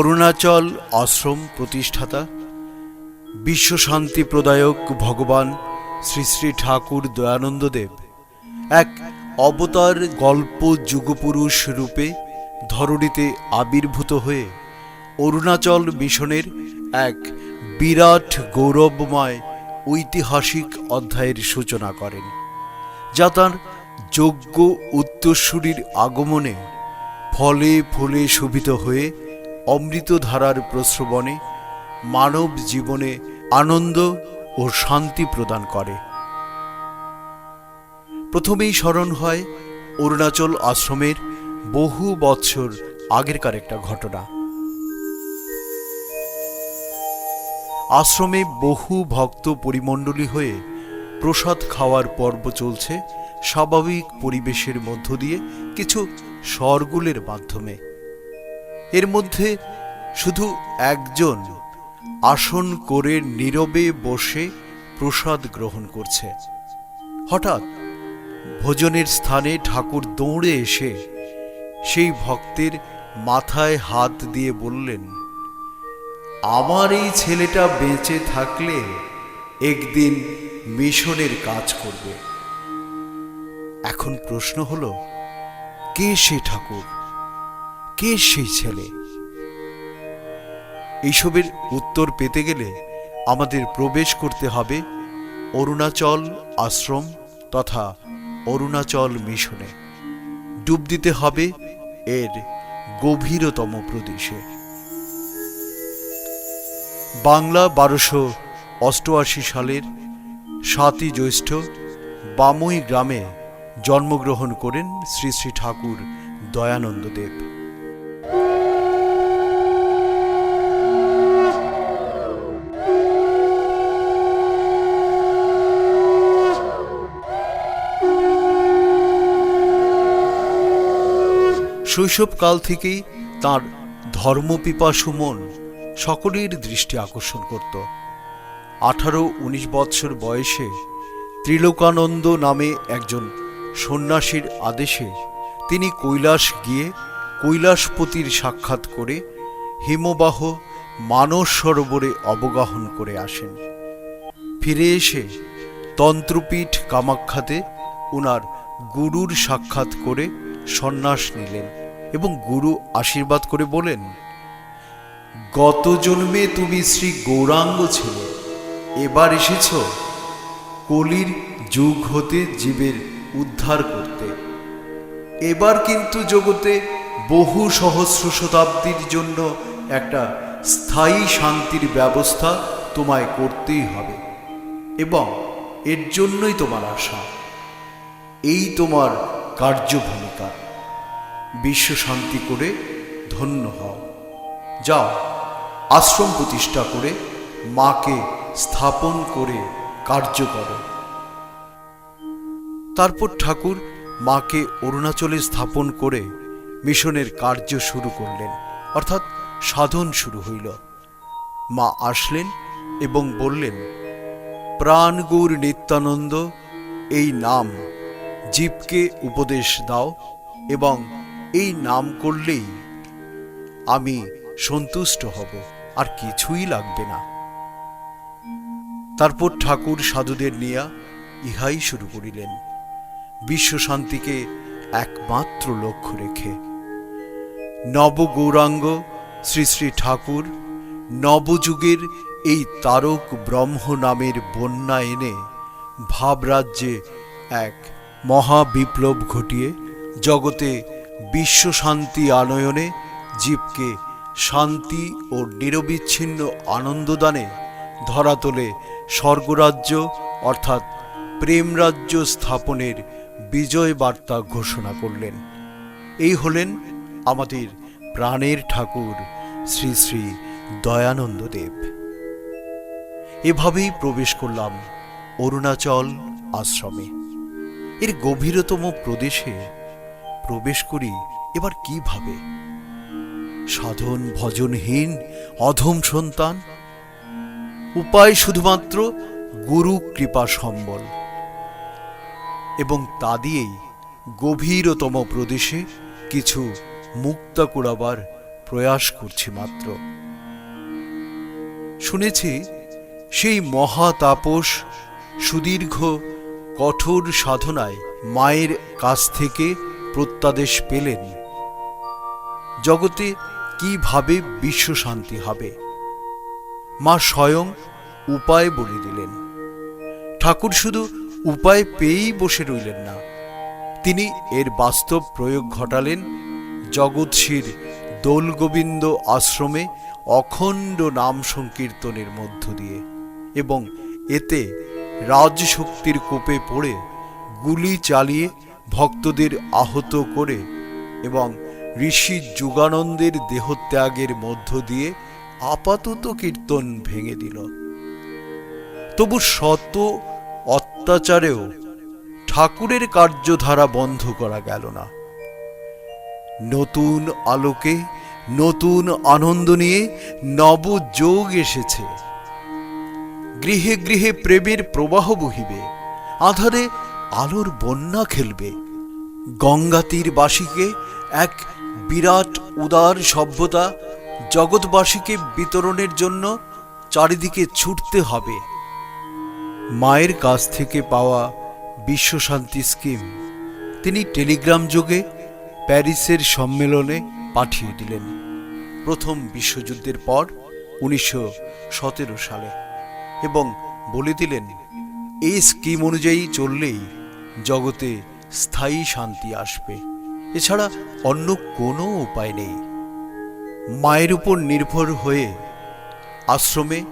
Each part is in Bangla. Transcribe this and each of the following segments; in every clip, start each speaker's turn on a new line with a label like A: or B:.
A: অরুণাচল আশ্রম প্রতিষ্ঠাতা বিশ্ব শান্তি প্রদায়ক ভগবান শ্রী শ্রী ঠাকুর দয়ানন্দদেব, এক অবতার গল্প যুগপুরুষ রূপে ধরণীতে আবির্ভূত হয়ে অরুণাচল মিশনের এক বিরাট গৌরবময় ঐতিহাসিক অধ্যায়ের সূচনা করেন, যা তাঁর যোগ্য উত্তরসূরির আগমনে ফলে ফুলে শোভিত হয়ে অমৃতধারার প্রশ্রবণে মানব জীবনে আনন্দ ও শান্তি প্রদান করে। প্রথমেই স্মরণ হয় অরুণাচল আশ্রমের বহু বৎসর আগেরকার একটা ঘটনা। আশ্রমে বহু ভক্ত পরিমণ্ডলী হয়ে প্রসাদ খাওয়ার পর্ব চলছে স্বাভাবিক পরিবেশের মধ্য দিয়ে কিছু শরগুলের মাধ্যমে। এর মধ্যে শুধু একজন আসন করে নীরবে বসে প্রসাদ গ্রহণ করছে। হঠাৎ ভোজনের স্থানে ঠাকুর দৌড়ে এসে সেই ভক্তের মাথায় হাত দিয়ে বললেন, আমার এই ছেলেটা বেঁচে থাকলে একদিন মিশনের কাজ করবে। এখন প্রশ্ন হলো, কে সে ঠাকুর? কে সেই ছেলে? এইসবের উত্তর পেতে গেলে আমাদের প্রবেশ করতে হবে অরুণাচল আশ্রম তথা অরুণাচল মিশনে। ডুব দিতে হবে এর গভীরতম প্রদেশে। বাংলা বারোশো অষ্টআশি সালের সাতই জ্যৈষ্ঠ বামুই গ্রামে জন্মগ্রহণ করেন শ্রী শ্রী ঠাকুর দয়ানন্দ দেব শৈশবকাল থেকেই তার ধর্মপিপাসু মন সকলের দৃষ্টি আকর্ষণ করত। আঠারো উনিশ বৎসর বয়সে ত্রিলোকানন্দ নামে একজন সন্ন্যাসীর আদেশে তিনি কৈলাস গিয়ে কৈলাসপতির সাক্ষাৎ করে হিমবাহ মানস সরোবরে অবগাহন করে আসেন। ফিরে এসে তন্ত্রপীঠ কামাখ্যাতে উনার গুরুর সাক্ষাৎ করে সন্ন্যাস নিলেন। এবং গুরু আশীর্বাদ করে বলেন, গত জন্মে তুমি শ্রী গৌরাঙ্গ ছিলে, এবার এসেছ কলির যুগ হতে জীবের উদ্ধার করতে। এবার কিন্তু জগতে বহু সহস্র শতাব্দীর জন্য একটা স্থায়ী শান্তির ব্যবস্থা তোমায় করতেই হবে এবং এর জন্যই তোমার আশা। এই তোমার কার্যভূমিকা। বিশ্ব শান্তি করে ধন্য হও। যাও, আশ্রম প্রতিষ্ঠা করে মাকে স্থাপন করে কার্য করো। তারপর ঠাকুর মাকে অরুণাচলে স্থাপন করে মিশনের কার্য শুরু করলেন, অর্থাৎ সাধন শুরু হইল। মা আসলেন এবং বললেন, প্রাণগুর নিত্যানন্দ, এই নাম জীবকে উপদেশ দাও এবং এই নাম করলেই আমি সন্তুষ্ট হব, আর কিছুই লাগবে না। তারপর ঠাকুর সাধুদের নিয়া ইহাই শুরু করিলেন। বিশ্ব শান্তিকে একমাত্র লক্ষ্য রেখে নবগৌরাঙ্গ শ্রী শ্রী ঠাকুর নবযুগের এই তারক ব্রহ্ম নামের বন্যা এনে ভাবরাজ্যে এক মহাবিপ্লব ঘটিয়ে জগতে বিশ্ব শান্তি আনয়নে জীবকে শান্তি ও নিরবিচ্ছিন্ন আনন্দদানে ধরাতলে স্বর্গরাজ্য, অর্থাৎ প্রেমরাজ্য স্থাপনের বিজয় বার্তা ঘোষণা করলেন। এই হলেন আমাদের প্রাণের ঠাকুর শ্রী শ্রী দয়ানন্দ দেব এভাবেই প্রবেশ করলাম অরুণাচল আশ্রমে। এর গভীরতম প্রদেশে প্রবেশ করি, এবার কীভাবে সাধন ভজনহীন, অধম সন্তান? উপায় শুধুমাত্র গুরু কৃপা সম্বল। এবং তা দিয়েই গভীরতম প্রদেশে কিছু মুক্তা কুড়াবার প্রয়াস করছি মাত্র। শুনেছি সেই মহা তাপস সুদীর্ঘ কঠোর সাধনায় মায়ের কাছ থেকে প্রত্যাদেশ পেলেন। জগতে কীভাবে বিশ্ব শান্তি হবে? মা স্বয়ং উপায় বলে দিলেন। ঠাকুর শুধু উপায় পেয়েই বসে রইলেন না, তিনি এর বাস্তব প্রয়োগ ঘটালেন জগৎশির দোলগোবিন্দ আশ্রমে অখণ্ড নাম সংকীর্তনের মধ্য দিয়ে এবং এতে রাজশক্তির কোপে পড়ে গুলি চালিয়ে ভক্তদের আহত করে এবং ঋষি যুগানন্দের দেহত্যাগের মধ্য দিয়ে আপাতত কীর্তন ভেঙে দিল। তবু শত অত্যাচারেও ঠাকুরের কার্যধারা বন্ধ করা গেল না। নতুন আলোকে, নতুন আনন্দ নিয়ে নবযোগ এসেছে। গৃহে গৃহে প্রেমের প্রবাহ বহিবে। আধারে আলোর বন্যা খেলবে। গঙ্গা তীরবাসীকে এক বিরাট উদার সভ্যতা জগৎবাসীকে বিতরণের জন্য চারিদিকে ছুটতে হবে। মায়ের কাছ থেকে পাওয়া বিশ্বশান্তি স্কিম তিনি টেলিগ্রাম যোগে প্যারিসের সম্মেলনে পাঠিয়ে দিলেন। প্রথম বিশ্বযুদ্ধের পর উনিশশো সতেরো সালে এবং বলে দিলেন, এই স্কিম অনুযায়ী চললেই জগতে স্থায়ী শান্তি আসবে। এছাড়া অন্য কোনো উপায় নেই। মায়ের উপর নির্ভর হয়ে আশ্রমে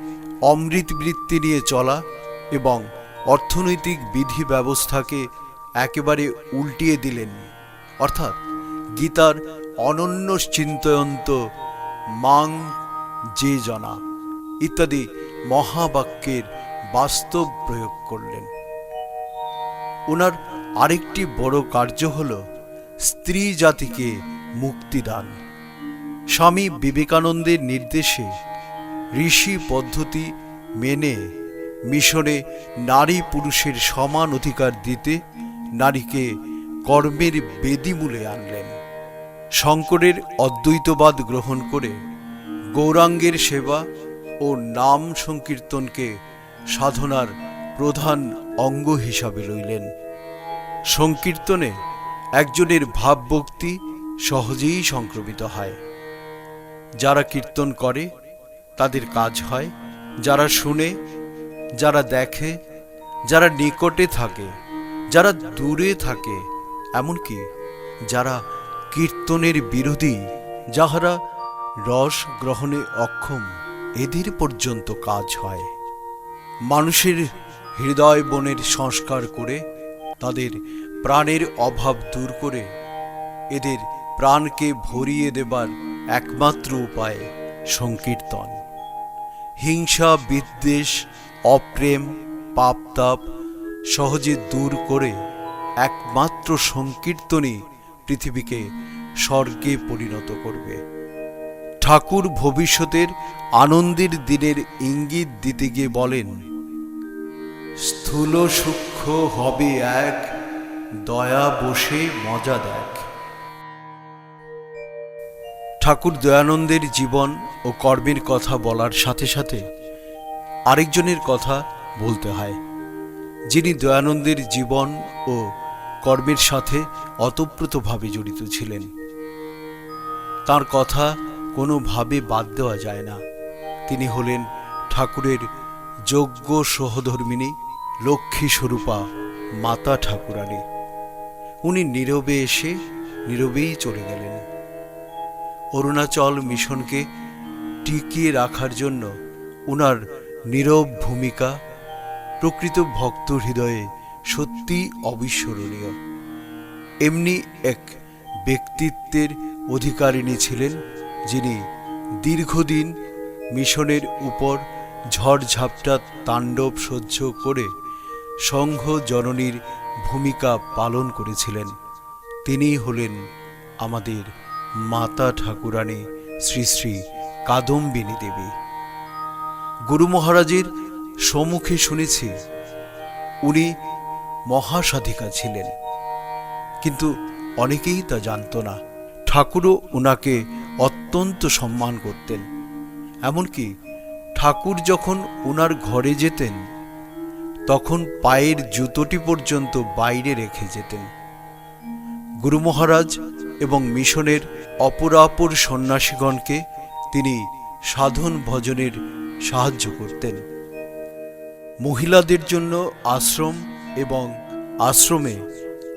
A: অমৃত বৃত্তি নিয়ে চলা এবং অর্থনৈতিক বিধি ব্যবস্থাকে একেবারে উল্টিয়ে দিলেন। অর্থাৎ গীতার অনন্য চিন্তয়ন্ত মাং যে জনা ইত্যাদি মহাবাক্যের বাস্তব প্রয়োগ করলেন। ওনার আরেকটি বড় কার্য হল স্ত্রী জাতিকে মুক্তিদান স্বামী বিবেকানন্দের নির্দেশে ঋষি পদ্ধতি মেনে মিশনে নারী পুরুষের সমান অধিকার দিতে নারীকে কর্মের বেদিমূলে আনলেন। শঙ্করের অদ্বৈতবাদ গ্রহণ করে গৌরাঙ্গের সেবা ও নাম সংকীর্তনকে সাধনার প্রধান অঙ্গ হিসাবে রইলেন। সংকীর্তনে একজনের ভাবভক্তি সহজেই সংক্রমিত হয়। যারা কীর্তন করে, তাদের কাজ হয়। যারা শুনে, যারা দেখে, যারা নিকটে থাকে, যারা দূরে থাকে, এমনকি যারা কীর্তনের বিরোধী, যাহারা রস গ্রহণে অক্ষম, এদের পর্যন্ত কাজ হয়। মানুষের হৃদয় বনের সংস্কার করে তাদের প্রাণের অভাব দূর করে এদের প্রাণকে ভরিয়ে দেবার একমাত্র উপায় সংকীর্তন। হিংসা, বিদ্বেষ, অপ্রেম, পাপতাপ সহজে দূর করে একমাত্র সংকীর্তনই পৃথিবীকে স্বর্গে পরিণত করবে। ঠাকুর ভবিষ্যতের আনন্দের দিনের ইঙ্গিত দিতে গিয়ে বলেন স্থূল সূক্ষ্ম হবে এক, দয়া বসে মজা দেখ। ঠাকুর দয়ানন্দের জীবন ও কর্মের কথা বলার সাথে সাথে আরেকজনের কথা বলতে হয়, যিনি দয়ানন্দের জীবন ও কর্মের সাথে অতপ্রতভাবে জড়িত ছিলেন। তার কথা কোনোভাবে বাদ দেওয়া যায় না। তিনি হলেন ঠাকুরের যোগ্য সহধর্মিনী লক্ষ্মী স্বরূপা মাতা ঠাকুরানী। উনি নীরবে এসে নীরবেই চলে গেলেন। অরুণাচল মিশনকে টিকিয়ে রাখার জন্য উনার নীরব ভূমিকা প্রকৃত ভক্ত হৃদয়ে সত্যি অবিস্মরণীয়। এমনি এক ব্যক্তিত্বের অধিকারিণী ছিলেন যিনি দীর্ঘদিন মিশনের উপর ঝড়ঝাপটা তাণ্ডব সহ্য করে সংঘ জননীর ভূমিকা পালন করেছিলেন। তিনিই হলেন আমাদের মাতা ঠাকুরানী শ্রী শ্রী কাদম্বিনী দেবী। গুরু মহারাজের সম্মুখে শুনেছি, উনি মহাসাধিকা ছিলেন। কিন্তু অনেকেই তা জানত না। ঠাকুরও ওনাকে অত্যন্ত সম্মান করতেন। এমনকি ঠাকুর যখন ওনার ঘরে যেতেন তখন পায়ের জুতোটি পর্যন্ত বাইরে রেখে যেতেন। গুরু মহারাজ এবং মিশনের অপরাপর সন্ন্যাসীগণকে তিনি সাধন ভজনের সাহায্য করতেন। মহিলাদের জন্য আশ্রম এবং আশ্রমে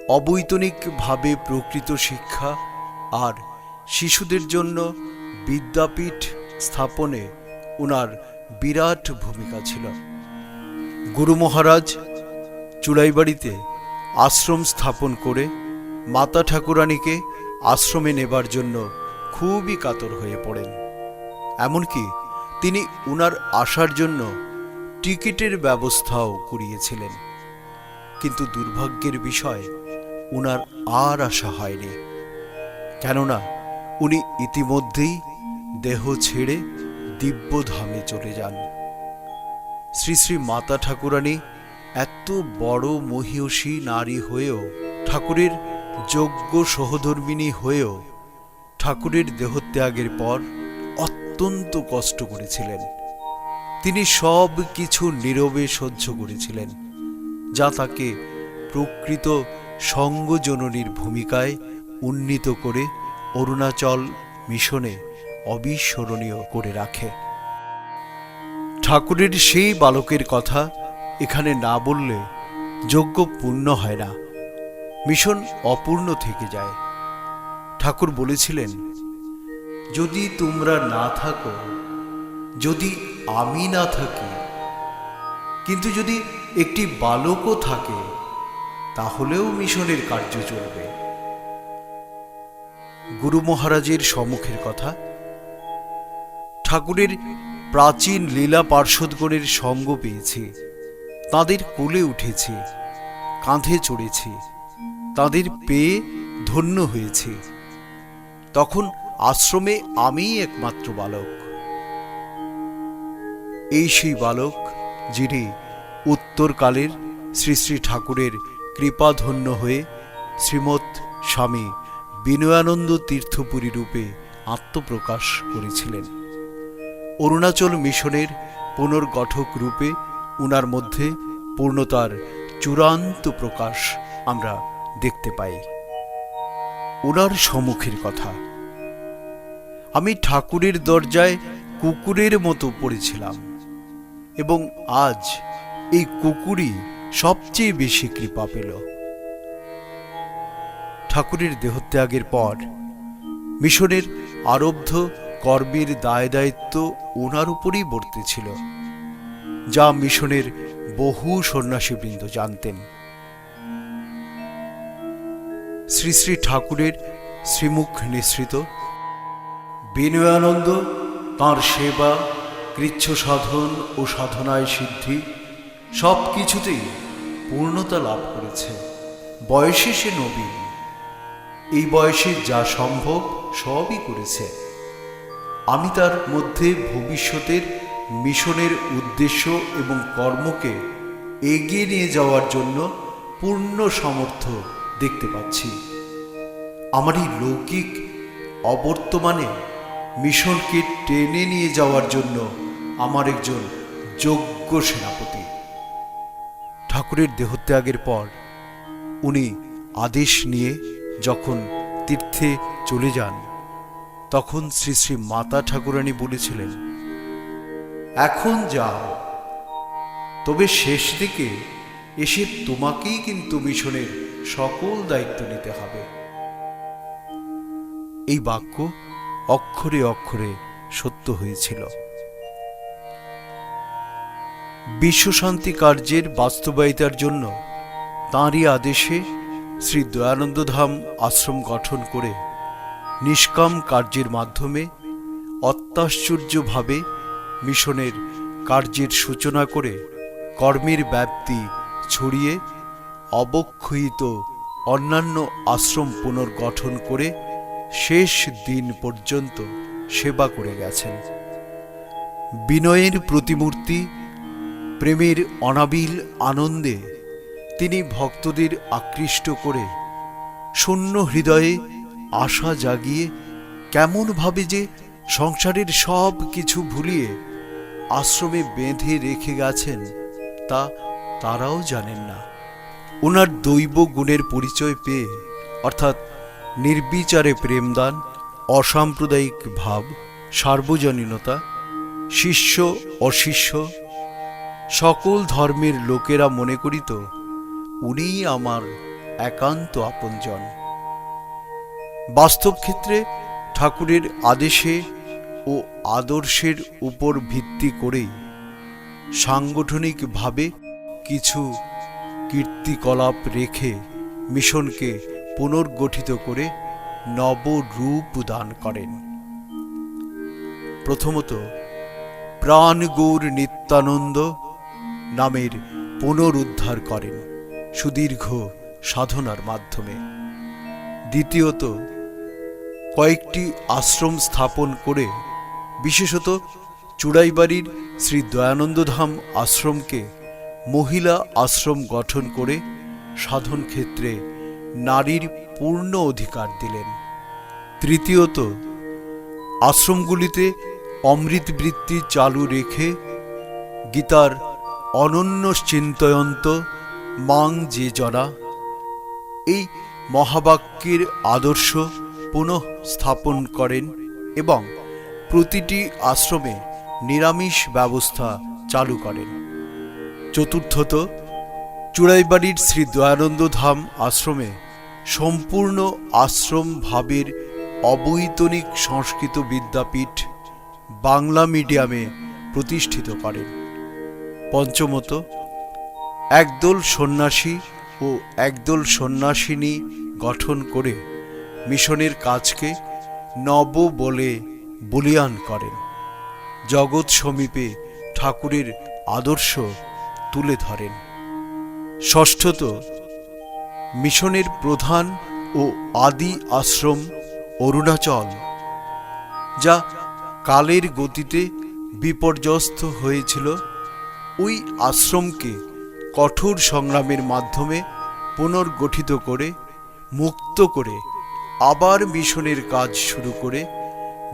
A: অবৈতনিকভাবে প্রকৃত শিক্ষা আর শিশুদের জন্য বিদ্যাপীঠ স্থাপনে ওনার বিরাট ভূমিকা ছিল। গুরু মহারাজ চুড়াইবাড়িতে আশ্রম স্থাপন করে মাতা ঠাকুরানীকে আশ্রমে নেবার জন্য খুবই কাতর হয়ে পড়েন। এমনকি তিনি উনার আসার জন্য টিকিটের ব্যবস্থাও করিয়েছিলেন। কিন্তু দুর্ভাগ্যের বিষয়, উনার আর আসা হয়নি। কেননা উনি ইতিমধ্যেই দেহ ছেড়ে দিব্যধামে চলে যান। শ্রী শ্রী মাতা ঠাকুরানী, এত বড় মহিয়সী নারী হয়েও, ঠাকুরের যোগ্য সহধর্মিনী হয়েও ঠাকুরের দেহত্যাগের পর অত্যন্ত কষ্ট করেছিলেন। তিনি সব কিছু নীরবে সহ্য করেছিলেন, যা তাকে প্রকৃত সঙ্গজননীর ভূমিকায় উন্নীত করে অরুণাচল মিশনে অবিস্মরণীয় করে রাখে। ঠাকুরের সেই বালকের কথা এখানে না বললে যজ্ঞ পূর্ণ হয় না, মিশন অপূর্ণ থেকে যায়। ঠাকুর বলেছিলেন, যদি তোমরা না থাকো, যদি আমি না থাকি, কিন্তু যদি একটি বালকও থাকে, তাহলেও মিশনের কার্য চলবে। গুরু মহারাজের সম্মুখের কথা, ঠাকুরের প্রাচীন লীলা পার্শ্বদগণের সঙ্গ পেয়েছি। তাদের কোলে উঠেছি, কাঁধে চড়েছি, তাদের পেয়ে ধন্য হয়েছি। তখন আশ্রমে আমিই একমাত্র বালক। এই সেই বালক যিনি উত্তরকালের শ্রী শ্রী ঠাকুরের কৃপাধন্য হয়ে শ্রীমৎ স্বামী বিনয়ানন্দ তীর্থপুরী রূপে আত্মপ্রকাশ করেছিলেন। অরুণাচল মিশনের পুনর্গঠক রূপে উনার মধ্যে পূর্ণতার চূড়ান্ত প্রকাশ আমরা দেখতে পাই। ওনার সম্মুখের কথা। আমি ঠাকুরের দরজায় কুকুরের মতো পড়েছিলাম এবং আজ এই কুকুরই সবচেয়ে বেশি কৃপা পেল। ঠাকুরের দেহত্যাগের পর মিশনের আরব্ধ কর্মের দায় দায়িত্ব ওনার উপরই বর্তেছিল যা মিশনের বহু সন্ন্যাসীবৃন্দ জানতেন। শ্রী শ্রী ঠাকুরের শ্রীমুখ নিঃসৃত। বিনয়ানন্দ তাঁর সেবা, কৃচ্ছ সাধন ও সাধনায় সিদ্ধি সব কিছুতেই পূর্ণতা লাভ করেছে। বয়সে সে নবীন। এই বয়সে যা সম্ভব সবই করেছে। আমি তার মধ্যে ভবিষ্যতের মিশনের উদ্দেশ্য এবং কর্মকে এগিয়ে নিয়ে যাওয়ার জন্য পূর্ণ সামর্থ্য দেখতে পাচ্ছি। আমার এই লৌকিক অবর্তমানে মিশনকে টেনে নিয়ে যাওয়ার জন্য আমার একজন যোগ্য সেনাপতি। ঠাকুরের দেহত্যাগের পর উনি আদেশ নিয়ে যখন তীর্থে চলে যান তখন শ্রী শ্রী মাতা ঠাকুরানী বলেছিলেন, এখন যাও, তবে শেষ দিকে এসে তোমাকেই কিন্তু মিশনের সকল দায়িত্ব নিতে হবে। এই বাক্য অক্ষরে অক্ষরে সত্য হয়েছিল। বিশ্বশান্তি কার্যের বাস্তবায়িতার জন্য তাঁরই আদেশে শ্রী দয়ানন্দধাম আশ্রম গঠন করে নিষ্কাম কার্যের মাধ্যমে অত্যাশ্চর্যভাবে মিশনের কার্যের সূচনা করে কর্মের ব্যাপ্তি ছড়িয়ে অবক্ষয়িত অন্যান্য আশ্রম পুনর্গঠন করে শেষ দিন পর্যন্ত সেবা করে গেছেন। বিনয়ের প্রতিমূর্তি, প্রেমের অনাবিল আনন্দে তিনি ভক্তদের আকৃষ্ট করে শূন্য হৃদয়ে আশা জাগিয়ে কেমনভাবে যে সংসারের সব কিছু ভুলিয়ে আশ্রমে বেঁধে রেখে গেছেন, তা তারাও জানেন না। ওনার দৈব গুণের পরিচয় পেয়ে, অর্থাৎ নির্বিচারে প্রেমদান, অসাম্প্রদায়িক ভাব, সার্বজনীনতা, শিষ্য, অশিষ্য, সকল ধর্মের লোকেরা মনে করিত, উনিই আমার একান্ত আপনজন। বাস্তব ক্ষেত্রে ঠাকুরের আদেশে ও আদর্শের উপর ভিত্তি করেই সাংগঠনিকভাবে কিছু কীর্তিকলাপ রেখে মিশনকে পুনর্গঠিত করে নবরূপ দান করেন। প্রথমত প্রাণগৌর নিত্যানন্দ নামের পুনরুদ্ধার করেন সুদীর্ঘ সাধনার মাধ্যমে। দ্বিতীয়ত, কয়েকটি আশ্রম স্থাপন করে, বিশেষত চুড়াইবাড়ির শ্রী দয়ানন্দধাম আশ্রমকে মহিলা আশ্রম গঠন করে সাধন ক্ষেত্রে নারীর পূর্ণ অধিকার দিলেন। তৃতীয়ত, আশ্রমগুলিতে অমৃত বৃত্তি চালু রেখে গীতার অনন্য চিন্তয়ন্ত মাং যে জনা এই মহাবাক্যের আদর্শ পুনঃ স্থাপন করেন এবং প্রতিটি আশ্রমে নিরামিষ ব্যবস্থা চালু করেন। চতুর্থত, চূড়াইবাড়ির শ্রী দয়ানন্দ ধাম আশ্রমে সম্পূর্ণ আশ্রম ভাবের অবৈতনিক সংস্কৃত বিদ্যাপীঠ বাংলা মিডিয়ামে প্রতিষ্ঠিত করেন। পঞ্চমত, একদল সন্ন্যাসী ও একদল সন্ন্যাসিনী গঠন করে মিশনের কাজকে নব বলে বলিয়ান করেন। জগৎ সমীপে ঠাকুরের আদর্শ তুলে ধরেন। ষষ্ঠত, মিশনের প্রধান ও আদি আশ্রম অরুণাচল, যা কালের গতিতে বিপর্যস্ত হয়েছিল। ওই আশ্রমকে কঠোর সংগ্রামের মাধ্যমে পুনর্গঠিত করে, মুক্ত করে, আবার মিশনের কাজ শুরু করে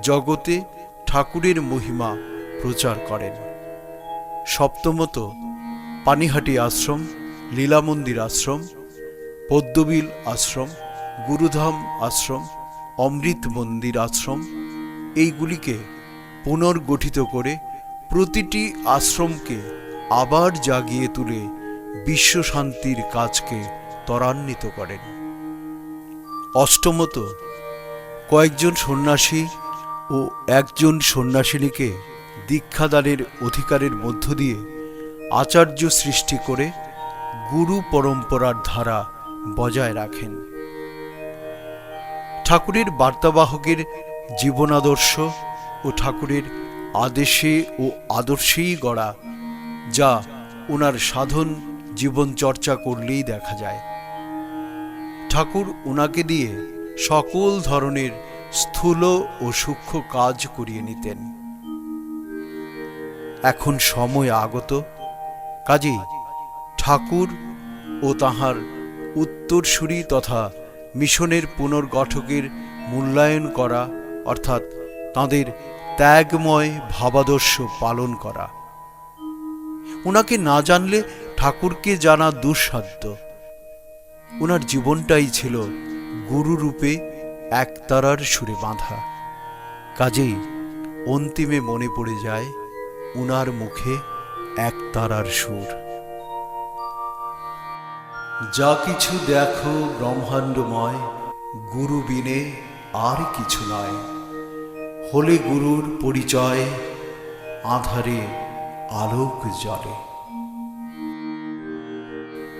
A: জগতে ঠাকুরের মহিমা প্রচার করেন। সপ্তমত পানিহাটি আশ্রম, লীলামন্দির আশ্রম, পদ্মবিল আশ্রম, গুরুধাম আশ্রম, অমৃত মন্দির আশ্রম, এইগুলিকে পুনর্গঠিত করে প্রতিটি আশ্রমকে আবার জাগিয়ে তুলে বিশ্ব শান্তির কাজকে ত্বরান্বিত করেন। অষ্টমত, কয়েকজন সন্ন্যাসী ও একজন সন্ন্যাসিনীকে দীক্ষাদানের অধিকারের মধ্য দিয়ে আচার্য সৃষ্টি করে গুরু পরম্পরার ধারা বজায় রাখেন। ঠাকুরের বার্তাবাহকের জীবনাদর্শ ও ঠাকুরের আদেশে ও আদর্শেই গড়া যা ওনার সাধন জীবন চর্চা করলেই দেখা যায়। ঠাকুর ওনাকে দিয়ে সকল ধরনের স্থূল ও সূক্ষ্ম কাজ করিয়ে নিতেন। এখন সময় আগত। কাজেই ঠাকুর ও তাহার উত্তরসূরি তথা মিশনের পুনর্গঠকের মূল্যায়ন করা, অর্থাৎ তাঁদের ত্যাগময় ভাবাদর্শ পালন করা। ওনাকে না জানলে ঠাকুরকে জানা দুঃসাধ্য। ওনার জীবনটাই ছিল গুরুরূপে একতারার সুরে বাঁধা। কাজেই অন্তিমে মনে পড়ে যায় উনার মুখে একতারার সুর। যা কিছু দেখো ব্রহ্মাণ্ডময় গুরু বিনে আর কিছু নয় হলে গুরুর পরিচয় আধারে আলোক জলে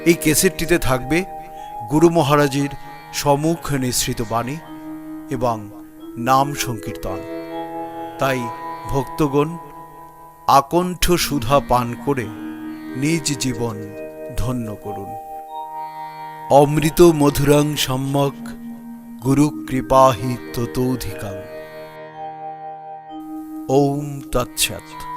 A: এই কেসেটটিতে থাকবে গুরু মহারাজের সম্মুখ নিঃসৃত বাণী এবং নাম সংকীর্তন। তাই ভক্তগণ আকণ্ঠ সুধা পান করে নিজ জীবন ধন্য করুন। অমৃত মধুরং সম্যক গুরু কৃপাহি ততোধিকাং। ওম তৎসৎ।